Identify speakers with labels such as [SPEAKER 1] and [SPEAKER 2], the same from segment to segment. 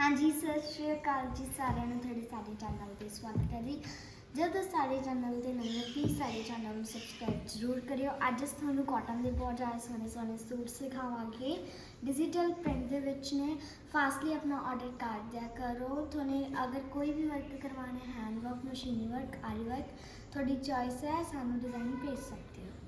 [SPEAKER 1] ਹਾਂਜੀ, ਸਤਿ ਸ਼੍ਰੀ ਅਕਾਲ ਜੀ ਸਾਰਿਆਂ ਨੂੰ, ਤੁਹਾਡੇ ਸਾਡੇ ਚੈਨਲ ਤੇ ਸਵਾਗਤ ਹੈ ਜੀ। ਜਦੋਂ ਸਾਡੇ ਚੈਨਲ ਤੇ ਨਵੇਂ ਹੋ ਪਲੀਜ਼ ਸਾਡੇ ਚੈਨਲ ਨੂੰ ਸਬਸਕ੍ਰਾਈਬ ਜ਼ਰੂਰ ਕਰਿਓ। ਅੱਜ ਅਸੀਂ ਤੁਹਾਨੂੰ ਕਾਟਨ ਦੇ ਬਹੁਤ ਜ਼ਿਆਦਾ ਸੋਹਣੇ ਸੋਹਣੇ ਸੂਟ ਸਿਖਾਵਾਂਗੇ। ਡਿਜੀਟਲ ਪ੍ਰਿੰਟ ਦੇ ਵਿੱਚ ਨੇ ਫਾਸਟਲੀ ਆਪਣਾ ਆਰਡਰ ਕਰ ਦਿਆ ਕਰੋ। ਤੁਹਾਨੂੰ ਅਗਰ ਕੋਈ ਵੀ ਵਰਕ ਕਰਵਾਉਣਾ ਹੈ ਹੈਂਡ ਵਰਕ ਮਸ਼ੀਨੀ ਵਰਕ ਆਰੀ ਵਰਕ ਤੁਹਾਡੀ ਚੋਇਸ ਹੈ, ਸਾਨੂੰ ਡਿਜ਼ਾਈਨ ਭੇਜ ਸਕਦੇ ਹੋ।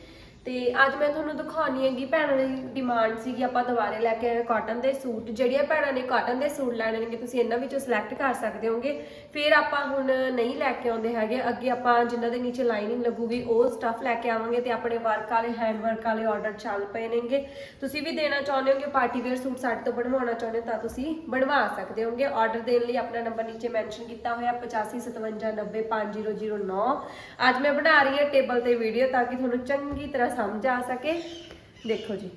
[SPEAKER 2] ਤੇ ਅੱਜ ਮੈਂ ਤੁਹਾਨੂੰ ਦਿਖਾਉਣੀ ਹੈਗੀ ਭੈਣਾਂ ਦੀ ਡਿਮਾਂਡ ਸੀਗੀ ਆਪਾਂ ਦੁਬਾਰੇ ਲੈ ਕੇ ਆਏ ਕਾਟਨ ਦੇ ਸੂਟ। ਜਿਹੜੀਆਂ ਭੈਣਾਂ ਨੇ ਕਾਟਨ ਦੇ ਸੂਟ ਲੈਣੇ ਨੇਗੇ, ਤੁਸੀਂ ਇਹਨਾਂ ਵਿੱਚੋਂ ਸਿਲੈਕਟ ਕਰ ਸਕਦੇ ਹੋਗੇ। ਫਿਰ ਆਪਾਂ ਹੁਣ ਨਹੀਂ ਲੈ ਕੇ ਆਉਂਦੇ ਹੈਗੇ। ਅੱਗੇ ਆਪਾਂ ਜਿਨ੍ਹਾਂ ਦੇ ਨੀਚੇ ਲਾਈਨਿੰਗ ਲੱਗੂਗੀ, ਉਹ ਸਟੱਫ ਲੈ ਕੇ ਆਵਾਂਗੇ ਤੇ ਆਪਣੇ ਵਰਕ ਵਾਲੇ ਹੈਂਡ ਵਰਕ ਵਾਲੇ ਆਰਡਰ ਚੱਲ ਪਏ ਨੇਗੇ। ਤੁਸੀਂ ਵੀ ਦੇਣਾ ਚਾਹੁੰਦੇ ਹੋਗੇ ਪਾਰਟੀ ਵੇਅਰ ਸੂਟ ਸਾਡੇ ਤੋਂ ਬਣਵਾਉਣਾ ਚਾਹੁੰਦੇ ਹੋ ਤਾਂ ਤੁਸੀਂ ਬਣਵਾ ਸਕਦੇ ਹੋਗੇ। ਆਰਡਰ ਦੇਣ ਲਈ ਆਪਣਾ ਨੰਬਰ ਨੀਚੇ ਮੈਂਸ਼ਨ ਕੀਤਾ ਹੋਇਆ 8557905009 ਅੱਜ ਮੈਂ ਬਣਾ ਰਹੀ ਹਾਂ ਟੇਬਲ ਤੇ ਵੀਡੀਓ ਤਾਂ ਕਿ ਤੁਹਾਨੂੰ ਚੰਗੀ ਤਰ੍ਹਾਂ ਸਮਝ ਆ ਸਕੇ। ਦੇਖੋ ਜੀ।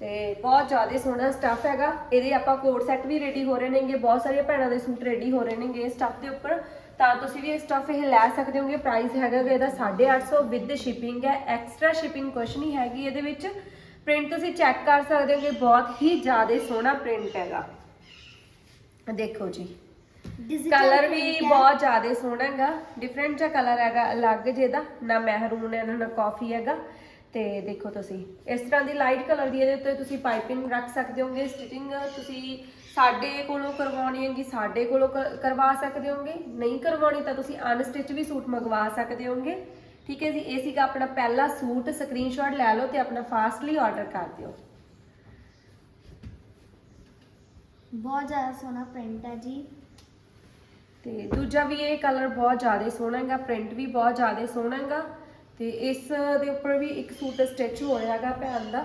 [SPEAKER 2] ਤੇ ਬਹੁਤ ਜ਼ਿਆਦਾ ਸੋਹਣਾ ਸਟੱਫ ਹੈਗਾ। ਇਹਦੇ ਆਪਾਂ ਕੋਟ ਸੈੱਟ ਵੀ ਰੈਡੀ ਹੋ ਰਹੇ ਨੇਗੇ। ਬਹੁਤ ਸਾਰੀਆਂ ਭੈਣਾਂ ਦੇ ਸੂਟ ਰੈਡੀ ਹੋ ਰਹੇ ਨੇਗੇ ਸਟੱਫ ਦੇ ਉੱਪਰ। ਤਾਂ ਤੁਸੀਂ ਵੀ ਇਹ ਸਟੱਫ ਇਹ ਲੈ ਸਕਦੇ ਹੋਗੇ। ਪ੍ਰਾਈਸ ਹੈਗਾ ਇਹਦਾ 850 ਵਿਦ ਸ਼ਿਪਿੰਗ ਹੈ। ਐਕਸਟਰਾ ਸ਼ਿਪਿੰਗ ਕੁਛ ਨਹੀਂ ਹੈਗੀ ਇਹਦੇ ਵਿੱਚ। ਪ੍ਰਿੰਟ ਤੁਸੀਂ ਚੈੱਕ ਕਰ ਸਕਦੇ ਹੋਗੇ। ਬਹੁਤ ਹੀ ਜ਼ਿਆਦਾ ਸੋਹਣਾ ਪ੍ਰਿੰਟ ਹੈਗਾ। ਦੇਖੋ ਜੀ। ਕਲਰ ਵੀ। ਬਹੁਤ ਜ਼ਿਆਦਾ ਸੋਹਣਾ ਹੈਗਾ। ਡਿਫਰੈਂਟ ਜਿਹਾ ਕਲਰ ਹੈਗਾ। ਅਲੱਗ ਜਿਹਦਾ ਨਾ ਮਹਿਰੂਨ ਹੈ ਨਾ ਕਾਫੀ ਹੈਗਾ। ਤੇ ਦੇਖੋ ਤੁਸੀਂ ਇਸ ਤਰ੍ਹਾਂ ਦੀ ਲਾਈਟ ਕਲਰ ਦੀ ਇਹਦੇ ਉੱਤੇ ਤੁਸੀਂ ਪਾਈਪਿੰਗ ਰੱਖ ਸਕਦੇ ਹੋਗੇ ਸਟਿਚਿੰਗ ਤੁਸੀਂ ਸਾਡੇ ਕੋਲੋਂ ਕਰਵਾਉਣੀ ਹੈਗੀ ਸਾਡੇ ਕੋਲੋਂ ਕਰ- ਕਰਵਾ ਸਕਦੇ ਹੋਗੇ। ਨਹੀਂ ਕਰਵਾਉਣੀ ਤਾਂ ਤੁਸੀਂ ਅਨਸਟਿਚ ਵੀ ਸੂਟ ਮੰਗਵਾ ਸਕਦੇ ਹੋਗੇ। ਠੀਕ ਹੈ ਜੀ ਇਹ ਸੀਗਾ ਆਪਣਾ ਪਹਿਲਾ ਸੂਟ ਸਕਰੀਨਸ਼ਾਟ ਲੈ ਲਓ ਤੇ ਆਪਣਾ ਫਾਸਟਲੀ ਆਰਡਰ ਕਰ ਦਿਓ।
[SPEAKER 1] ਬਹੁਤ ਜ਼ਿਆਦਾ ਸੋਹਣਾ ਪ੍ਰਿੰਟ ਹੈ ਜੀ।
[SPEAKER 2] ਤੇ ਦੂਜਾ ਵੀ ਇਹ ਕਲਰ ਬਹੁਤ ਜ਼ਿਆਦਾ ਸੋਹਣਾ ਹੈਗਾ ਪ੍ਰਿੰਟ ਵੀ ਬਹੁਤ ਜ਼ਿਆਦਾ ਸੋਹਣਾ ਹੈਗਾ। ਤੇ ਇਸ ਦੇ ਉੱਪਰ ਵੀ ਇੱਕ ਸੂਟ ਸਟਿਚ ਹੋ ਰਿਹਾ ਹੈਗਾ ਭੈਣ ਦਾ।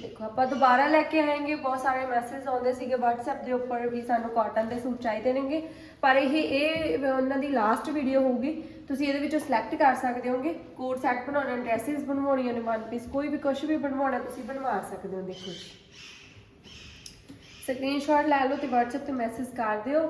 [SPEAKER 2] ਦੇਖੋ, ਆਪਾਂ ਦੁਬਾਰਾ ਲੈ ਕੇ ਆਏਗੇ, ਬਹੁਤ ਸਾਰੇ ਮੈਸੇਜ ਆਉਂਦੇ ਸੀਗੇ WhatsApp ਦੇ ਉੱਪਰ ਵੀ ਸਾਨੂੰ ਕਾਟਨ ਦੇ ਸੂਟ ਚਾਹੀਦੇ ਨੇਗੇ। ਪਰ ਇਹ ਇਹ ਉਹਨਾਂ ਦੀ ਲਾਸਟ ਵੀਡੀਓ ਹੋਊਗੀ। ਤੁਸੀਂ ਇਹਦੇ ਵਿੱਚੋਂ ਸਿਲੈਕਟ ਕਰ ਸਕਦੇ ਹੋਗੇ। ਕੋਟ ਸੈਟ ਬਣਾਉਣਾ ਡਰੈਸਸ ਬਣਵਾਉਣੀਆਂ ਨੇ ਵਨ ਪੀਸ ਕੋਈ ਵੀ ਕੁਝ ਵੀ ਬਣਵਾਉਣਾ, ਤੁਸੀਂ ਬਣਵਾ ਸਕਦੇ ਹੋ, ਦੇਖੋ। ਜੀ ਸਕਰੀਨਸ਼ਾਟ ਲੈ ਲਓ ਤੇ WhatsApp ਤੇ ਮੈਸੇਜ ਕਰ ਦਿਓ।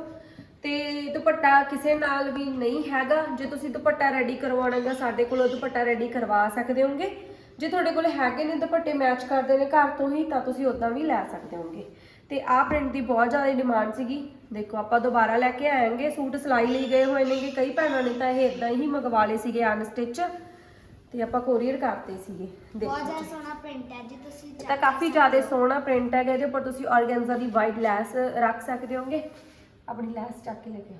[SPEAKER 2] ਤੇ ਦੁਪੱਟਾ ਕਿਸੇ ਨਾਲ ਵੀ ਨਹੀਂ ਹੈਗਾ। ਜੇ ਤੁਸੀਂ ਦੁਪੱਟਾ ਰੈਡੀ ਕਰਵਾਉਣਾ ਹੈਗਾ ਸਾਡੇ ਕੋਲੋਂ ਦੁਪੱਟਾ ਰੈਡੀ ਕਰਵਾ ਸਕਦੇ ਹੋਗੇ ਜੇ ਤੁਹਾਡੇ ਕੋਲ ਹੈਗੇ ਨੇ ਦੁਪੱਟੇ ਮੈਚ ਕਰਦੇ ਨੇ ਘਰ ਤੋਂ ਹੀ ਤਾਂ ਤੁਸੀਂ ਉਦਾਂ ਵੀ ਲੈ ਸਕਦੇ ਹੋਗੇ ਤੇ ਆਹ ਪ੍ਰਿੰਟ ਦੀ ਬਹੁਤ ਜ਼ਿਆਦਾ ਡਿਮਾਂਡ ਸੀਗੀ। ਦੇਖੋ ਆਪਾਂ ਦੁਬਾਰਾ ਲੈ ਕੇ ਆਏਂਗੇ। ਸੂਟ ਸਿਲਾਈ ਲਈ ਗਏ ਹੋਏ ਨੇਗੇ ਕਈ ਭੈਣਾਂ ਨੇ ਤਾਂ ਇਹ ਇਦਾਂ ਹੀ ਮੰਗਵਾ ਲਏ ਸੀਗੇ ਅਨਸਟਿਚ ਤੇ ਆਪਾਂ ਕੋਰੀਅਰ ਕਰਤੇ ਸੀਗੇ। ਦੇਖੋ
[SPEAKER 1] ਬਹੁਤ ਜ਼ਿਆਦਾ। ਸੋਹਣਾ ਪ੍ਰਿੰਟ ਹੈ ਜੀ ਤੁਸੀਂ
[SPEAKER 2] ਤਾਂ ਕਾਫੀ ਜ਼ਿਆਦਾ
[SPEAKER 1] ਹੋ।
[SPEAKER 2] ਸੋਹਣਾ ਪ੍ਰਿੰਟ ਹੈਗਾ ਇਹਦੇ ਉੱਪਰ। ਤੁਸੀਂ ਆਰਗੈਂਜ਼ਾ ਦੀ ਵਾਈਟ ਲੈਸ ਰੱਖ ਸਕਦੇ ਹੋਗੇ ਆਪਣੀ ਲੈਸ ਚੱਕ ਕੇ ਲੈ ਕੇ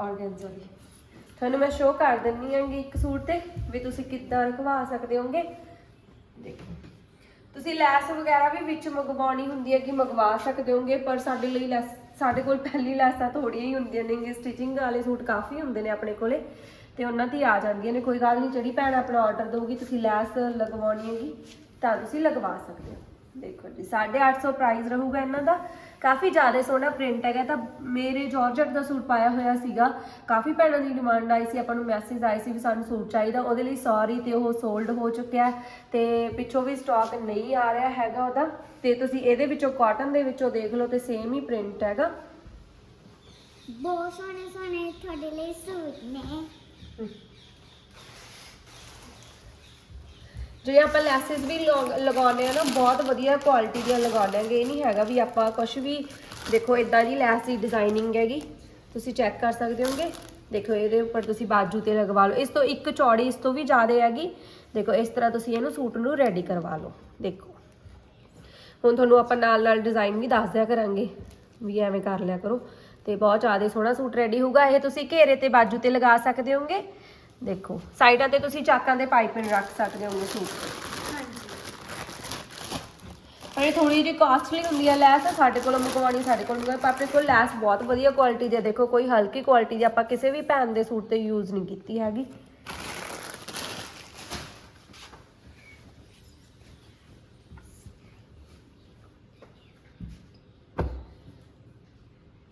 [SPEAKER 2] ਆਰਗੈਂਜ਼ਾ ਦੀ। ਤੁਹਾਨੂੰ ਮੈਂ ਸ਼ੋਅ ਕਰ ਦਿੰਨੀ ਆਂਗੀ ਇੱਕ ਸੂਟ ਤੇ, ਵੀ ਤੁਸੀਂ ਕਿੱਦਾਂ ਰਖਵਾ ਸਕਦੇ ਹੋਗੇ। ਦੇਖੋ। ਤੁਸੀਂ ਲੈਸ ਵਗੈਰਾ ਵੀ ਵਿੱਚ ਮੰਗਵਾਉਣੀ ਹੁੰਦੀ ਹੈ ਕਿ ਮੰਗਵਾ ਸਕਦੇ ਹੋਗੇ, ਪਰ ਸਾਡੇ ਲਈ ਲੈਸ, ਸਾਡੇ ਕੋਲ ਪਹਿਲੀ ਲੈਸਾਂ ਥੋੜੀਆਂ ਹੀ ਹੁੰਦੀਆਂ ਨੇਗੇ ਸਟਿਚਿੰਗ ਵਾਲੇ ਸੂਟ ਕਾਫੀ ਹੁੰਦੇ ਨੇ ਆਪਣੇ ਕੋਲੇ, ਤੇ ਉਹਨਾਂ ਦੀ ਆ ਜਾਂਦੀਆਂ ਨੇ। ਕੋਈ ਗੱਲ ਨਹੀਂ, ਜਿਹੜੀ ਭੈਣ ਆਪਣਾ ਆਰਡਰ ਦਊਗੀ, ਤੁਸੀਂ ਲੈਸ ਲਗਵਾਉਣੀ ਹੈਗੀ, ਤਾਂ ਤੁਸੀਂ ਲਗਵਾ ਸਕਦੇ ਹੋ। ਦੇਖੋ ਜੀ 850 ਪ੍ਰਾਈਸ ਰਹੂਗਾ ਇਹਨਾਂ ਦਾ। ਕਾਫੀ ਜ਼ਿਆਦਾ ਸੋਹਣਾ ਪ੍ਰਿੰਟ ਹੈਗਾ ਤਾਂ ਮੇਰੇ ਜਾਰਜਟ ਦਾ ਸੂਟ ਪਾਇਆ ਹੋਇਆ ਸੀਗਾ। ਕਾਫੀ ਭੈਣਾਂ ਦੀ ਡਿਮਾਂਡ ਆਈ ਸੀ ਆਪਾਂ ਨੂੰ ਮੈਸੇਜ ਆਏ ਸੀ ਵੀ ਸਾਨੂੰ ਸੂਟ ਚਾਹੀਦਾ। ਉਹਦੇ ਲਈ ਸੌਰੀ ਤੇ ਉਹ ਸੋਲਡ ਹੋ ਚੁੱਕਿਆ ਤੇ ਪਿੱਛੋਂ ਵੀ ਸਟਾਕ ਨਹੀਂ ਆ ਰਿਹਾ ਹੈਗਾ ਉਹਦਾ। ਤੇ ਤੁਸੀਂ ਇਹਦੇ ਵਿੱਚੋਂ ਕਾਟਨ ਦੇ ਵਿੱਚੋਂ ਦੇਖ ਲਓ ਤੇ ਸੇਮ ਹੀ ਪ੍ਰਿੰਟ ਹੈਗਾ।
[SPEAKER 1] ਬਹੁਤ ਸੋਹਣੇ ਸੋਹਣੇ ਤੁਹਾਡੇ ਲਈ ਸੂਟ ਨੇ।
[SPEAKER 2] ਜੇ ਆਪਾਂ ਲੈਸਸ ਵੀ ਲਗਾ- ਲਗਾਉਂਦੇ ਆ ਨਾ, ਬਹੁਤ ਵਧੀਆ ਕੁਆਲਿਟੀ ਦੀਆਂ ਲਗਾਉਂਦੇ ਆਂਗੇ ਇਹ ਨਹੀਂ ਹੈਗਾ ਵੀ ਆਪਾਂ ਕੁਝ ਵੀ, ਦੇਖੋ ਇਦਾਂ ਦੀ ਲੈਸ ਦੀ ਡਿਜ਼ਾਈਨਿੰਗ ਹੈਗੀ, ਤੁਸੀਂ ਚੈੱਕ ਕਰ ਸਕਦੇ ਹੋਗੇ ਦੇਖੋ ਇਹਦੇ ਉੱਪਰ ਤੁਸੀਂ ਬਾਜੂ ਤੇ ਲਗਵਾ ਲਓ। ਇਸ ਤੋਂ ਇੱਕ ਚੌੜੀ ਇਸ ਤੋਂ ਵੀ ਜ਼ਿਆਦਾ ਹੈਗੀ। ਦੇਖੋ ਇਸ ਤਰ੍ਹਾਂ ਤੁਸੀਂ ਇਹਨੂੰ ਸੂਟ ਨੂੰ ਰੈਡੀ ਕਰਵਾ ਲਓ। ਦੇਖੋ। ਹੁਣ ਤੁਹਾਨੂੰ ਆਪਾਂ ਨਾਲ ਨਾਲ ਡਿਜ਼ਾਈਨ ਵੀ ਦੱਸ ਦਿਆ ਕਰਾਂਗੇ, ਵੀ ਐਵੇਂ ਕਰ ਲਿਆ ਕਰੋ। ਤੇ ਬਹੁਤ ਜ਼ਿਆਦਾ ਸੋਹਣਾ ਸੂਟ ਰੈਡੀ ਹੋਊਗਾ। ਇਹ ਤੁਸੀਂ ਘੇਰੇ ਤੇ ਬਾਜੂ ਤੇ ਲਗਾ ਸਕਦੇ ਹੋਗੇ ਦੇਖੋ, ਸਾਈਡਾਂ ਤੇ ਤੁਸੀਂ ਚਾਕਾਂ ਦੇ ਪਾਈਪਿੰਗ ਰੱਖ ਸਕਦੇ ਹੋਗੇ ਸੂਟ ਪਰ ਇਹ ਥੋੜੀ ਜਿਹੀ ਕਾਸਟਲੀ ਹੁੰਦੀ ਹੈ ਲੈਸ, ਸਾਡੇ ਕੋਲੋਂ ਮੰਗਵਾਉਣੀ, ਸਾਡੇ ਕੋਲ ਮੰਗਵਾਈ ਪਰ ਕੋਲ ਲੈਸ ਬਹੁਤ ਵਧੀਆ ਕੁਆਲਿਟੀ ਦੀ ਦੇਖੋ, ਕੋਈ ਹਲਕੀ ਕੁਆਲਿਟੀ ਦੀ ਆਪਾਂ ਕਿਸੇ ਵੀ ਭੈਣ ਦੇ ਸੂਟ ਤੇ ਯੂਜ਼ ਨਹੀਂ ਕੀਤੀ ਹੈਗੀ।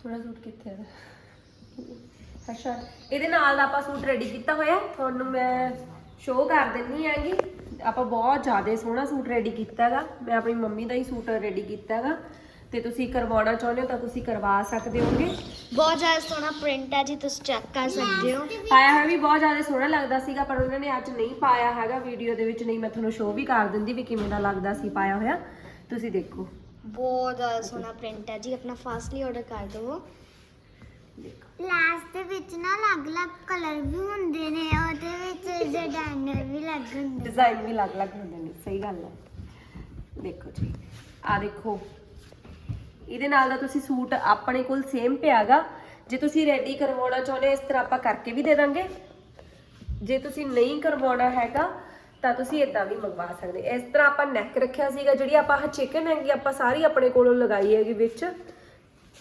[SPEAKER 2] ਥੋੜਾ ਸੂਟ ਕਿੱਥੇ ਹੈ ਅੱਛਾ ਇਹਦੇ ਨਾਲ ਦਾ ਆਪਾਂ ਸੂਟ ਰੈਡੀ ਕੀਤਾ ਹੋਇਆ। ਤੁਹਾਨੂੰ ਮੈਂ ਸ਼ੋਅ ਕਰ ਦਿੰਨੀ ਹੈਗੀ। ਆਪਾਂ ਬਹੁਤ ਜ਼ਿਆਦਾ ਸੋਹਣਾ ਸੂਟ ਰੈਡੀ ਕੀਤਾ ਹੈਗਾ। ਮੈਂ ਆਪਣੀ ਮੰਮੀ ਦਾ ਹੀ ਸੂਟ ਰੈਡੀ ਕੀਤਾ ਹੈਗਾ। ਤੇ ਤੁਸੀਂ ਕਰਵਾਉਣਾ ਚਾਹੁੰਦੇ ਹੋ ਤਾਂ ਤੁਸੀਂ ਕਰਵਾ ਸਕਦੇ ਹੋਗੇ।
[SPEAKER 1] ਬਹੁਤ ਜ਼ਿਆਦਾ ਸੋਹਣਾ ਪ੍ਰਿੰਟ ਹੈ ਜੀ ਤੁਸੀਂ ਚੈੱਕ ਕਰ ਸਕਦੇ ਹੋ।
[SPEAKER 2] ਪਾਇਆ ਹੋਇਆ ਵੀ ਬਹੁਤ ਜ਼ਿਆਦਾ ਸੋਹਣਾ ਲੱਗਦਾ ਸੀਗਾ ਪਰ ਉਹਨਾਂ ਨੇ ਅੱਜ ਨਹੀਂ ਪਾਇਆ ਹੈਗਾ ਵੀਡੀਓ ਦੇ ਵਿੱਚ। ਨਹੀਂ ਮੈਂ ਤੁਹਾਨੂੰ ਸ਼ੋਅ ਵੀ ਕਰ ਦਿੰਦੀ ਵੀ ਕਿਵੇਂ ਦਾ ਲੱਗਦਾ ਸੀ ਪਾਇਆ ਹੋਇਆ। ਤੁਸੀਂ ਦੇਖੋ।
[SPEAKER 1] ਬਹੁਤ ਜ਼ਿਆਦਾ ਸੋਹਣਾ ਪ੍ਰਿੰਟ ਹੈ ਜੀ ਆਪਣਾ ਫਾਸਟਲੀ ਆਰਡਰ ਕਰ ਦਿਓ
[SPEAKER 2] ਦੇਖੋ
[SPEAKER 1] ਲੈਸ ਦੇ ਵਿੱਚ ਨਾ ਅਲੱਗ-ਅਲੱਗ ਕਲਰ ਵੀ ਹੁੰਦੇ ਨੇ, ਉਹਦੇ ਵਿੱਚ ਡਿਜ਼ਾਈਨਰ ਵੀ ਲੱਗ ਹੁੰਦੇ
[SPEAKER 2] ਡਿਜ਼ਾਈਨ ਵੀ ਅਲੱਗ-ਅਲੱਗ ਹੁੰਦੇ ਨੇ, ਸਹੀ ਗੱਲ ਹੈ। ਦੇਖੋ ਜੀ ਆ ਦੇਖੋ। ਇਹਦੇ ਨਾਲ ਦਾ ਤੁਸੀਂ ਸੂਟ ਆਪਣੇ ਕੋਲ ਸੇਮ ਪਿਆਗਾ। ਜੇ ਤੁਸੀਂ ਰੈਡੀ ਕਰਵਾਉਣਾ ਚਾਹੁੰਦੇ ਹੋ, ਇਸ ਤਰ੍ਹਾਂ ਆਪਾਂ ਕਰਕੇ ਵੀ ਦੇ ਦਾਂਗੇ। ਜੇ ਤੁਸੀਂ ਨਹੀਂ ਕਰਵਾਉਣਾ ਹੈਗਾ, ਤਾਂ ਤੁਸੀਂ ਇਦਾਂ ਵੀ ਮੰਗਵਾ ਸਕਦੇ। ਇਸ ਤਰ੍ਹਾਂ ਆਪਾਂ ਨੈਕ ਰੱਖਿਆ ਸੀਗਾ, ਜਿਹੜੀ ਆਪਾਂ ਚਿਕਨ ਹੈਗੀ, ਆਪਾਂ ਸਾਰੀ ਆਪਣੇ ਕੋਲੋਂ ਲਗਾਈ ਹੈਗੀ ਵਿੱਚ।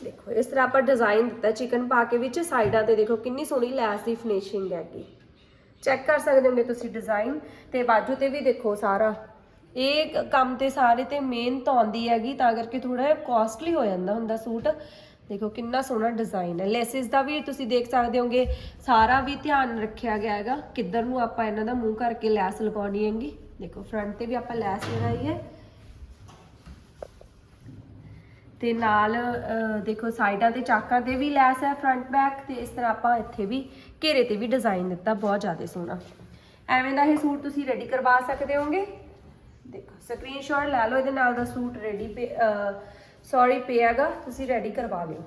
[SPEAKER 2] ਦੇਖੋ, ਇਸ ਤਰ੍ਹਾਂ ਆਪਾਂ ਡਿਜ਼ਾਈਨ ਦਿੱਤਾ ਚਿਕਨ ਪਾ ਕੇ ਵਿੱਚ, ਸਾਈਡਾਂ ਤੇ ਦੇਖੋ ਕਿੰਨੀ ਸੋਹਣੀ ਲੈਸ ਦੀ ਫਿਨਿਸ਼ਿੰਗ ਹੈਗੀ। ਚੈੱਕ ਕਰ ਸਕਦੇ ਹੋਗੇ ਤੁਸੀਂ ਡਿਜ਼ਾਈਨ ਤੇ ਬਾਜੂ ਤੇ ਵੀ ਦੇਖੋ ਸਾਰਾ। ਇਹ ਕੰਮ ਤੇ ਸਾਰੇ ਤੇ ਮਿਹਨਤ ਆਉਂਦੀ ਹੈਗੀ, ਤਾਂ ਕਰਕੇ ਥੋੜਾ ਕਾਸਟਲੀ ਹੋ ਜਾਂਦਾ ਹੁੰਦਾ ਸੂਟ। ਦੇਖੋ ਕਿੰਨਾ ਸੋਹਣਾ ਡਿਜ਼ਾਈਨ ਹੈ। ਲੈਸਿਸ ਦਾ ਵੀ ਤੁਸੀਂ ਦੇਖ ਸਕਦੇ ਹੋਗੇ, ਸਾਰਾ ਵੀ ਧਿਆਨ ਰੱਖਿਆ ਗਿਆ ਹੈਗਾ। ਕਿੱਧਰ ਨੂੰ ਆਪਾਂ ਇਹਨਾਂ ਦਾ ਮੂੰਹ ਕਰਕੇ ਲੈਸ ਲਗਾਉਣੀ ਹੈਗੀ। ਦੇਖੋ ਫਰੰਟ ਤੇ ਵੀ ਆਪਾਂ ਲੈਸ ਲਗਾਈ ਹੈ। ਤੇ ਨਾਲ ਦੇਖੋ ਸਾਈਡਾਂ ਤੇ ਚਾਕਾਂ ਤੇ ਵੀ ਲੈਸ ਹੈ ਫਰੰਟ ਬੈਕ ਤੇ ਇਸ ਤਰ੍ਹਾਂ ਆਪਾਂ ਇੱਥੇ ਵੀ ਘੇਰੇ ਤੇ ਵੀ ਡਿਜ਼ਾਈਨ ਦਿੱਤਾ, ਬਹੁਤ ਜ਼ਿਆਦਾ ਸੋਹਣਾ। ਐਵੇਂ ਦਾ ਇਹ ਸੂਟ ਤੁਸੀਂ ਰੈਡੀ ਕਰਵਾ ਸਕਦੇ ਹੋਗੇ ਦੇਖੋ ਸਕਰੀਨਸ਼ਾਟ ਲੈ ਲਓ, ਇਹਦੇ ਨਾਲ ਦਾ ਸੂਟ ਰੈਡੀ ਪੇ ਸੌਰੀ ਪਿਆਗਾ, ਤੁਸੀਂ ਰੈਡੀ ਕਰਵਾ ਲਿਓ।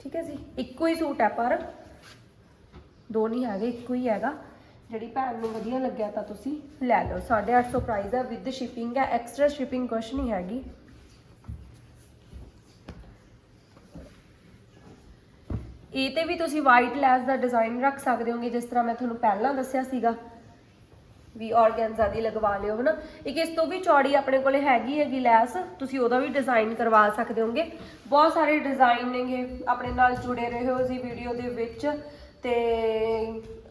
[SPEAKER 2] ਠੀਕ ਹੈ ਜੀ? ਇੱਕੋ ਹੀ ਸੂਟ ਹੈ, ਪਰ ਦੋ ਨਹੀਂ ਹੈਗੇ, ਇੱਕੋ ਹੀ ਹੈਗਾ। ਜਿਹੜੀ ਭੈਣ ਨੂੰ ਵਧੀਆ ਲੱਗਿਆ ਤਾਂ ਤੁਸੀਂ ਲੈ ਲਓ। 850 ਪ੍ਰਾਈਸ ਹੈ ਵਿਦ ਸ਼ਿਪਿੰਗ ਹੈ ਐਕਸਟਰਾ ਸ਼ਿਪਿੰਗ ਕੁਛ ਨਹੀਂ ਹੈਗੀ। ਇਹ ਤੇ ਵੀ ਤੁਸੀਂ ਵਾਈਟ ਲੈਸ ਦਾ ਡਿਜ਼ਾਈਨ ਰੱਖ ਸਕਦੇ ਹੋਗੇ, ਜਿਸ ਤਰ੍ਹਾਂ ਮੈਂ ਤੁਹਾਨੂੰ ਪਹਿਲਾਂ ਦੱਸਿਆ ਸੀਗਾ ਵੀ ਆਰਗੈਂਜ਼ਾ ਦੀ ਲਗਵਾ ਲਿਓ, ਹਨਾ? ਇੱਕ ਇਸ ਤੋਂ ਵੀ ਚੌੜੀ ਆਪਣੇ ਕੋਲੇ ਹੈਗੀ ਹੈਗੀ ਲੈਸ ਤੁਸੀਂ ਉਹਦਾ ਵੀ ਡਿਜ਼ਾਈਨ ਕਰਵਾ ਸਕਦੇ ਹੋਗੇ। ਬਹੁਤ ਸਾਰੇ ਡਿਜ਼ਾਈਨ ਨੇਗੇ ਆਪਣੇ ਨਾਲ ਜੁੜੇ ਰਹੋ ਜੀ ਵੀਡੀਓ ਦੇ ਵਿੱਚ। ਤੇ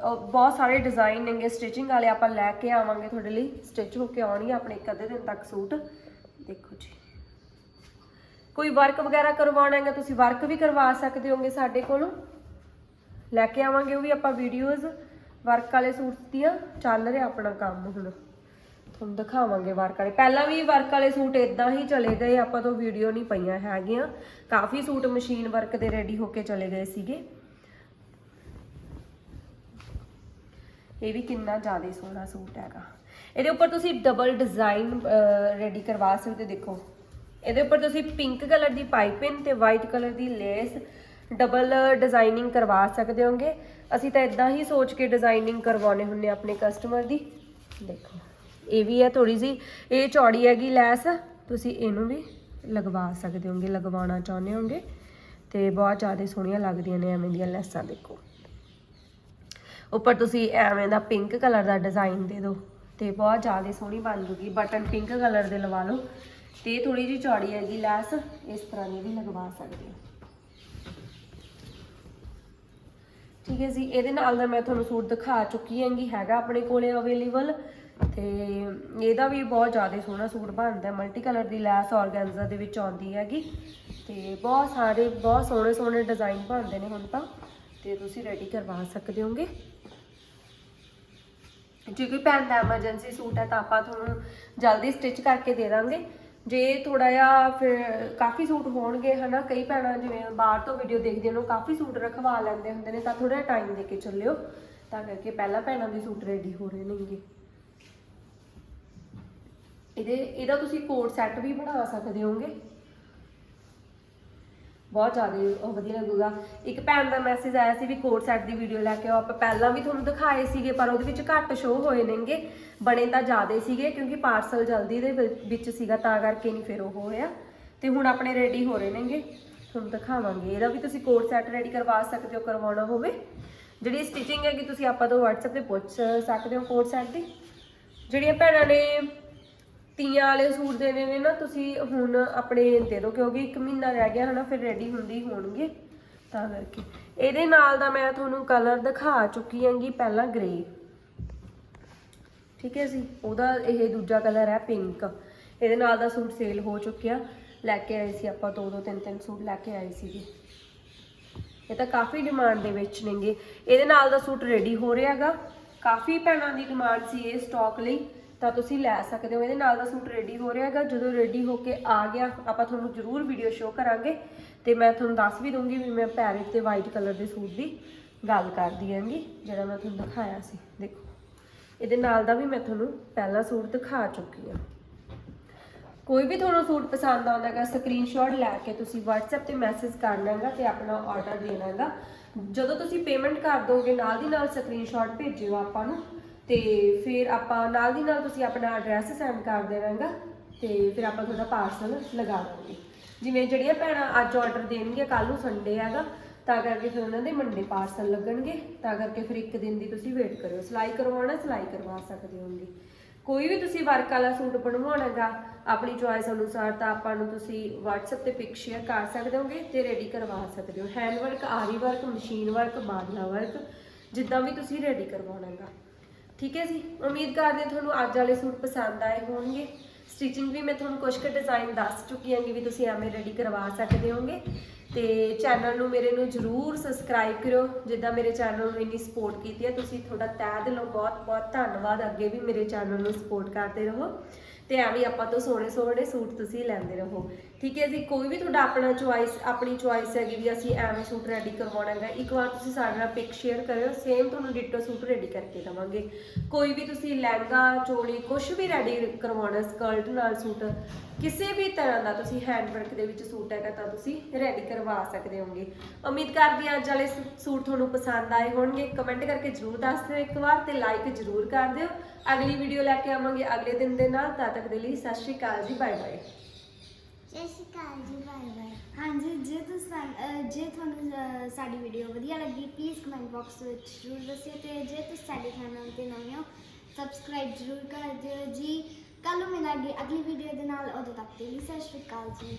[SPEAKER 2] ਬਹੁਤ ਸਾਰੇ ਡਿਜ਼ਾਈਨ ਨੇਗੇ ਸਟਿਚਿੰਗ ਵਾਲੇ ਆਪਾਂ ਲੈ ਕੇ ਆਵਾਂਗੇ ਤੁਹਾਡੇ ਲਈ। ਸਟਿਚ ਹੋ ਕੇ ਆਉਣਗੇ ਆਪਣੇ ਇੱਕ ਅੱਧੇ ਦਿਨ ਤੱਕ ਸੂਟ। ਦੇਖੋ ਜੀ। ਕੋਈ ਵਰਕ ਵਗੈਰਾ ਕਰਵਾਉਣਾ ਹੈਗਾ, ਤੁਸੀਂ ਵਰਕ ਵੀ ਕਰਵਾ ਸਕਦੇ ਹੋਗੇ ਸਾਡੇ ਕੋਲੋਂ। ਲੈ ਕੇ ਆਵਾਂਗੇ ਉਹ ਵੀ ਆਪਾਂ ਵੀਡੀਓਜ਼ ਵਰਕ ਵਾਲੇ ਸੂਟ ਦੀਆਂ, ਚੱਲ ਰਿਹਾ ਆਪਣਾ ਕੰਮ ਹੁਣ। ਤੁਹਾਨੂੰ ਦਿਖਾਵਾਂਗੇ ਵਰਕ ਵਾਲੇ। ਪਹਿਲਾਂ ਵੀ ਵਰਕ ਵਾਲੇ ਸੂਟ ਇਦਾਂ ਹੀ ਚਲੇ ਗਏ, ਆਪਾਂ ਤੋਂ ਵੀਡੀਓ ਨਹੀਂ ਪਈਆਂ ਹੈਗੀਆਂ। ਕਾਫੀ ਸੂਟ ਮਸ਼ੀਨ ਵਰਕ ਦੇ ਰੈਡੀ ਹੋ ਕੇ ਚਲੇ ਗਏ ਸੀਗੇ। ਇਹ ਵੀ ਕਿੰਨਾ ਜ਼ਿਆਦਾ ਸੋਹਣਾ ਸੂਟ ਹੈਗਾ। ਇਹਦੇ ਉੱਪਰ ਤੁਸੀਂ ਡਬਲ ਡਿਜ਼ਾਈਨ ਰੈਡੀ ਕਰਵਾ ਸਕਦੇ ਦੇਖੋ। ਇਹਦੇ ਉੱਪਰ ਤੁਸੀਂ ਪਿੰਕ ਕਲਰ ਦੀ ਪਾਈਪਿੰਗ ਤੇ ਵਾਈਟ ਕਲਰ ਦੀ ਲੇਸ ਡਬਲ ਡਿਜ਼ਾਈਨਿੰਗ ਕਰਵਾ ਸਕਦੇ ਹੋਗੇ। ਅਸੀਂ ਤਾਂ ਇਦਾਂ ਹੀ ਸੋਚ ਕੇ ਡਿਜ਼ਾਈਨਿੰਗ ਕਰਵਾਉਣੇ ਹੁੰਨੇ ਆਪਣੇ ਕਸਟਮਰ ਦੀ। ਦੇਖੋ, ਇਹ ਵੀ ਹੈ ਥੋੜੀ ਜੀ ਇਹ ਚੌੜੀ ਹੈਗੀ ਲੈਸ, ਤੁਸੀਂ ਇਹਨੂੰ ਵੀ ਲਗਵਾ ਸਕਦੇ ਹੋਗੇ, ਲਗਵਾਉਣਾ ਚਾਹੁੰਦੇ ਹੋਗੇ। ਤੇ ਬਹੁਤ ਜ਼ਿਆਦਾ ਸੋਹਣੀਆਂ ਲੱਗਦੀਆਂ ਨੇ ਐਵੇਂ ਦੀਆਂ ਲੈਸਾਂ, ਦੇਖੋ। ਉੱਪਰ ਤੁਸੀਂ ਐਵੇਂ ਦਾ ਪਿੰਕ ਕਲਰ ਦਾ ਡਿਜ਼ਾਈਨ ਦੇ ਦਿਓ ਤੇ ਬਹੁਤ ਜ਼ਿਆਦਾ ਸੋਹਣੀ ਬਣ ਜੂਗੀ। ਬਟਨ ਪਿੰਕ ਕਲਰ ਦੇ ਲਵਾ ਲਓ। ਤੇ ਥੋੜੀ ਜਿਹੀ ਚੌੜੀ ਹੈਗੀ ਲੈਸ, ਇਸ ਤਰ੍ਹਾਂ ਦੀ ਵੀ ਲਗਵਾ ਸਕਦੇ ਹੋ। ਠੀਕ ਹੈ ਜੀ, ਇਹਦੇ ਨਾਲ ਦਾ ਮੈਂ ਤੁਹਾਨੂੰ ਸੂਟ ਦਿਖਾ ਚੁੱਕੀ ਹੈਗੀ, ਹੈਗਾ ਆਪਣੇ ਕੋਲੇ ਅਵੇਲੇਬਲ ਤੇ ਇਹਦਾ ਵੀ ਬਹੁਤ ਜ਼ਿਆਦਾ ਸੋਹਣਾ ਸੂਟ ਬਣਦਾ ਮਲਟੀ ਕਲਰ ਦੀ ਲੈਸ ਆਰਗੈਂਜ਼ਾ ਦੇ ਵਿੱਚ ਆਉਂਦੀ ਹੈਗੀ ਤੇ ਬਹੁਤ ਸਾਰੇ, ਬਹੁਤ ਸੋਹਣੇ ਸੋਹਣੇ ਡਿਜ਼ਾਈਨ ਬਣਦੇ ਨੇ ਹੁਣ ਤਾਂ ਤੇ ਤੁਸੀਂ ਰੈਡੀ ਕਰਵਾ ਸਕਦੇ ਹੋਗੇ। ਜੇ ਕੋਈ ਭੈਣ ਦਾ ਐਮਰਜੈਂਸੀ ਸੂਟ ਹੈ ਤਾਂ ਆਪਾਂ ਤੁਹਾਨੂੰ ਜਲਦੀ ਸਟਿਚ ਕਰਕੇ ਦੇ ਦਾਂਗੇ। ਜੇ ਥੋੜਾ ਜਿਹਾ ਫਿਰ ਕਾਫੀ ਸੂਟ ਹੋਣਗੇ, ਹਨਾ? ਕਈ ਭੈਣਾਂ ਜਿਵੇਂ ਬਾਹਰ ਤੋਂ ਵੀਡੀਓ ਦੇਖਦੀਆਂ ਨੂੰ ਕਾਫੀ ਸੂਟ ਰਖਵਾ ਲੈਂਦੇ ਹੁੰਦੇ ਨੇ, ਤਾਂ ਥੋੜਾ ਟਾਈਮ ਦੇ ਕੇ ਚੱਲਿਓ। ਤਾਂ ਕਰਕੇ ਪਹਿਲਾਂ ਭੈਣਾਂ ਦੇ ਸੂਟ ਰੈਡੀ ਹੋ ਰਹੇ ਨੇਗੇ। ਇਹਦੇ, ਇਹਦਾ ਤੁਸੀਂ ਕੋਡ ਸੈੱਟ ਵੀ ਬਣਾ ਸਕਦੇ ਹੋਗੇ। ਬਹੁਤ ਜ਼ਿਆਦਾ ਉਹ ਵਧੀਆ ਲੱਗੂਗਾ। ਇੱਕ ਭੈਣ ਦਾ ਮੈਸੇਜ ਆਇਆ ਸੀ ਵੀ ਕੋਟ ਸੈੱਟ ਦੀ ਵੀਡੀਓ ਲੈ ਕੇ ਆਓ। ਆਪਾਂ ਪਹਿਲਾਂ ਵੀ ਤੁਹਾਨੂੰ ਦਿਖਾਏ ਸੀਗੇ, ਪਰ ਉਹਦੇ ਵਿੱਚ ਘੱਟ ਸ਼ੋਅ ਹੋਏ ਨੇਗੇ। ਬਣੇ ਤਾਂ ਜ਼ਿਆਦੇ ਸੀਗੇ, ਕਿਉਂਕਿ ਪਾਰਸਲ ਜਲਦੀ ਦੇ ਵਿ- ਵਿੱਚ ਸੀਗਾ, ਤਾਂ ਕਰਕੇ ਨਹੀਂ ਫਿਰ ਉਹ ਹੋਇਆ। ਤੇ ਹੁਣ ਆਪਣੇ ਰੈਡੀ ਹੋ ਰਹੇ ਨੇਗੇ। ਤੁਹਾਨੂੰ ਦਿਖਾਵਾਂਗੇ। ਇਹਦਾ ਵੀ ਤੁਸੀਂ ਕੋਟ ਸੈੱਟ ਰੈਡੀ ਕਰਵਾ ਸਕਦੇ ਹੋ, ਕਰਵਾਉਣਾ ਹੋਵੇ। ਜਿਹੜੀ ਸਟਿਚਿੰਗ ਹੈਗੀ, ਤੁਸੀਂ ਆਪਾਂ ਤੋਂ WhatsApp ਤੇ ਪੁੱਛ ਸਕਦੇ ਹੋ ਕੋਟ ਸੈੱਟ ਦੀ। ਜਿਹੜੀਆਂ ਭੈਣਾਂ ਨੇ ਤੀਆਂ ਵਾਲੇ ਸੂਟ ਦੇਣੇ ਨੇ ਨਾ ਤੁਸੀਂ ਹੁਣ ਆਪਣੇ ਦੇ ਦਿਓ, ਕਿਉਂਕਿ 1 ਮਹੀਨਾ ਰਹਿ ਗਿਆ ਹਨਾ, ਫਿਰ ਰੈਡੀ ਹੁੰਦੀ ਹੋਣਗੇ। ਤਾਂ ਕਰਕੇ। ਇਹਦੇ ਨਾਲ ਦਾ ਮੈਂ ਤੁਹਾਨੂੰ ਕਲਰ ਦਿਖਾ ਚੁੱਕੀ ਹਾਂਗੀ ਪਹਿਲਾਂ ਗ੍ਰੇ ਠੀਕ ਹੈ ਜੀ? ਉਹਦਾ ਇਹ ਦੂਜਾ ਕਲਰ ਹੈ ਪਿੰਕ ਇਹਦੇ ਨਾਲ ਦਾ ਸੂਟ ਸੇਲ ਹੋ ਚੁੱਕਿਆ। ਲੈ ਕੇ ਆਏ ਸੀ ਆਪਾਂ ਦੋ ਦੋ ਤਿੰਨ ਤਿੰਨ ਸੂਟ ਲੈ ਕੇ ਆਏ ਸੀਗੇ। ਇਹ ਤਾਂ ਕਾਫੀ ਡਿਮਾਂਡ ਦੇ ਵਿੱਚ ਨੇਗੇ। ਇਹਦੇ ਨਾਲ ਦਾ ਸੂਟ ਰੈਡੀ ਹੋ ਰਿਹਾਗਾ ਕਾਫੀ ਭੈਣਾਂ ਦੀ ਡਿਮਾਂਡ ਸੀ ਇਹ ਸਟਾਕ ਲਈ। ਤਾਂ ਤੁਸੀਂ ਲੈ ਸਕਦੇ ਹੋ। ਇਹਦੇ ਨਾਲ ਦਾ ਸੂਟ ਰੈਡੀ ਹੋ ਰਿਹਾ ਹੈਗਾ। ਜਦੋਂ ਰੈਡੀ ਹੋ ਕੇ ਆ ਗਿਆ, ਆਪਾਂ ਤੁਹਾਨੂੰ ਜ਼ਰੂਰ ਵੀਡੀਓ ਸ਼ੋਅ ਕਰਾਂਗੇ। ਤੇ ਮੈਂ ਤੁਹਾਨੂੰ ਦੱਸ ਵੀ ਦੂੰਗੀ ਵੀ ਮੈਂ ਪੈਰਟ ਤੇ ਵਾਈਟ ਕਲਰ ਦੇ ਸੂਟ ਦੀ ਗੱਲ ਕਰਦੀ ਆਂਗੀ ਜਿਹੜਾ ਮੈਂ ਤੁਹਾਨੂੰ ਦਿਖਾਇਆ ਸੀ। ਦੇਖੋ, ਇਹਦੇ ਨਾਲ ਦਾ ਵੀ ਮੈਂ ਤੁਹਾਨੂੰ ਪਹਿਲਾ ਸੂਟ ਦਿਖਾ ਚੁੱਕੀ ਹਾਂ। ਕੋਈ ਵੀ ਤੁਹਾਨੂੰ ਸੂਟ ਪਸੰਦ ਆਉਂਦਾ ਹੈਗਾ ਸਕਰੀਨਸ਼ਾਟ ਲੈ ਕੇ ਤੁਸੀਂ WhatsApp ਤੇ ਮੈਸੇਜ ਕਰਨਾ ਹੈਗਾ ਤੇ ਆਪਣਾ ਆਰਡਰ ਦੇਣਾ ਹੈਗਾ। ਜਦੋਂ ਤੁਸੀਂ ਪੇਮੈਂਟ ਕਰ ਦੋਗੇ, ਨਾਲ ਦੀ ਨਾਲ ਸਕਰੀਨਸ਼ਾਟ ਭੇਜਿਓ ਆਪਾਂ ਨੂੰ। ਤੇ ਫਿਰ ਆਪਾਂ ਨਾਲ ਦੀ ਨਾਲ ਤੁਸੀਂ ਆਪਣਾ ਐਡਰੈਸ ਸੈਂਡ ਕਰ ਦੇਣਾ ਹੈਗਾ ਤੇ ਫਿਰ ਆਪਾਂ ਤੁਹਾਡਾ ਪਾਰਸਲ ਲਗਾ ਦਾਂਗੇ। ਜਿਵੇਂ ਜਿਹੜੀਆਂ ਭੈਣਾਂ ਅੱਜ ਆਰਡਰ ਦੇਣਗੀਆਂ ਕੱਲ ਨੂੰ ਸੰਡੇ ਹੈਗਾ, ਤਾਂ ਕਰਕੇ ਫਿਰ ਉਹਨਾਂ ਦੇ ਮੰਡੇ ਪਾਰਸਲ ਲੱਗਣਗੇ। ਤਾਂ ਕਰਕੇ ਫਿਰ ਇੱਕ ਦਿਨ ਦੀ ਤੁਸੀਂ ਵੇਟ ਕਰਿਓ। ਸਿਲਾਈ ਕਰਵਾਉਣਾ, ਸਿਲਾਈ ਕਰਵਾ ਸਕਦੇ ਹੋਗੇ ਕੋਈ ਵੀ ਤੁਸੀਂ ਵਰਕ ਵਾਲਾ ਸੂਟ ਬਣਵਾਉਣਾ ਹੈਗਾ ਆਪਣੀ ਚੁਆਇਸ ਅਨੁਸਾਰ ਤਾਂ ਆਪਾਂ ਨੂੰ ਤੁਸੀਂ WhatsApp ਤੇ ਪਿਕ ਸ਼ੇਅਰ ਕਰ ਸਕਦੇ ਹੋਗੇ ਤੇ ਰੈਡੀ ਕਰਵਾ ਸਕਦੇ ਹੋ। ਹੈਂਡ ਵਰਕ ਆਰੀ ਵਰਕ ਮਸ਼ੀਨ ਵਰਕ ਬਾਦਲਾ ਵਰਕ ਜਿੱਦਾਂ ਵੀ ਤੁਸੀਂ ਰੈਡੀ ਕਰਵਾਉਣਾ ਹੈਗਾ ਠੀਕ ਹੈ ਜੀ? ਉਮੀਦ ਕਰਦੇ ਹਾਂ ਤੁਹਾਨੂੰ ਅੱਜ ਵਾਲੇ ਸੂਟ ਪਸੰਦ ਆਏ ਹੋਣਗੇ। ਸਟਿਚਿੰਗ ਵੀ ਮੈਂ ਤੁਹਾਨੂੰ ਕੁਝ ਕੁ ਡਿਜ਼ਾਈਨ ਦੱਸ ਚੁੱਕੀ ਹਾਂਗੀ ਵੀ ਤੁਸੀਂ ਐਵੇਂ ਰੈਡੀ ਕਰਵਾ ਸਕਦੇ ਹੋਗੇ। ਤੇ ਚੈਨਲ ਨੂੰ ਮੇਰੇ ਨੂੰ ਜਰੂਰ ਸਬਸਕ੍ਰਾਈਬ ਕਰੋ ਜਿੱਦਾਂ ਮੇਰੇ ਚੈਨਲ ਨੂੰ ਇੰਨੀ ਸਪੋਰਟ ਕੀਤੀ ਹੈ, ਤੁਸੀਂ ਤੁਹਾਡਾ ਤਹਿ ਦਿਲੋਂ ਬਹੁਤ ਬਹੁਤ ਧੰਨਵਾਦ। ਅੱਗੇ ਵੀ ਮੇਰੇ ਚੈਨਲ ਨੂੰ ਸਪੋਰਟ ਕਰਦੇ ਰਹੋ। ਤੇ ਐਵੇਂ ਆਪਾਂ ਤੋਂ ਸੋਹਣੇ ਸੋਹਣੇ ਸੂਟ ਤੁਸੀਂ ਲੈਂਦੇ ਰਹੋ। ਠੀਕ ਹੈ ਜੀ, ਕੋਈ ਵੀ ਤੁਹਾਡਾ ਆਪਣਾ ਚੁਆਇਸ ਆਪਣੀ ਚੁਆਇਸ ਹੈਗੀ ਵੀ ਅਸੀਂ ਐਵੇਂ ਸੂਟ ਰੈਡੀ ਕਰਵਾਉਣਾ ਹੈਗਾ ਇੱਕ ਵਾਰ ਤੁਸੀਂ ਸਾਡੇ ਨਾਲ ਪਿਕ ਸ਼ੇਅਰ ਕਰਿਓ ਸੇਮ ਤੁਹਾਨੂੰ ਡਿਟੋ ਸੂਟ ਰੈਡੀ ਕਰਕੇ ਦਵਾਂਗੇ। ਕੋਈ ਵੀ ਤੁਸੀਂ ਲਹਿੰਗਾ, ਚੋਲੀ ਕੁਝ ਵੀ ਰੈਡੀ ਕਰਵਾਉਣਾ ਸਕਰਟ ਨਾਲ ਸੂਟ, ਕਿਸੇ ਵੀ ਤਰ੍ਹਾਂ ਦਾ ਤੁਸੀਂ ਹੈਂਡਵਰਕ ਦੇ ਵਿੱਚ ਸੂਟ ਹੈਗਾ ਤਾਂ ਤੁਸੀਂ ਰੈਡੀ ਕਰਵਾ ਸਕਦੇ ਹੋਗੇ। ਉਮੀਦ ਕਰਦੀ ਹਾਂ ਅੱਜ ਵਾਲੇ ਸੂਟ ਤੁਹਾਨੂੰ ਪਸੰਦ ਆਏ ਹੋਣਗੇ। ਕਮੈਂਟ ਕਰਕੇ ਜਰੂਰ ਦੱਸ ਦਿਓ ਇੱਕ ਵਾਰ ਤੇ ਲਾਈਕ ਜਰੂਰ ਕਰ ਦਿਓ। ਅਗਲੀ ਵੀਡੀਓ ਲੈ ਕੇ ਆਵਾਂਗੇ ਅਗਲੇ ਦਿਨ ਦੇ ਨਾਲ। ਤਦ ਤੱਕ ਦੇ ਲਈ ਸਤਿ ਸ਼੍ਰੀ ਅਕਾਲ ਜੀ ਬਾਏ ਬਾਏ
[SPEAKER 1] ਸਤਿ ਸ਼੍ਰੀ ਅਕਾਲ ਜੀ ਬਾਏ ਬਾਏ ਹਾਂਜੀ ਜੇ ਤੁਸੀਂ ਸਾਨ- ਅਹ ਜੇ ਤੁਹਾਨੂੰ ਅਹ, ਸਾਡੀ ਵੀਡੀਓ ਵਧੀਆ ਲੱਗੀ ਪਲੀਜ਼ ਕਮੈਂਟ ਬਾਕਸ ਵਿੱਚ ਜ਼ਰੂਰ ਦੱਸਿਓ ਤੇ ਜੇ ਤੁਸੀਂ ਸਾਡੇ ਚੈਨਲ ਤੇ ਨਵੇਂ ਹੋ ਸਬਸਕ੍ਰਾਈਬ ਜ਼ਰੂਰ ਕਰ ਦਿਓ ਜੀ। ਕੱਲ ਨੂੰ ਮਿਲਾਂਗੇ ਅਗਲੀ ਵੀਡੀਓ ਦੇ ਨਾਲ ਉਦੋਂ ਤੱਕ ਦੇ ਲਈ ਸਤਿ ਸ਼੍ਰੀ ਅਕਾਲ ਜੀ।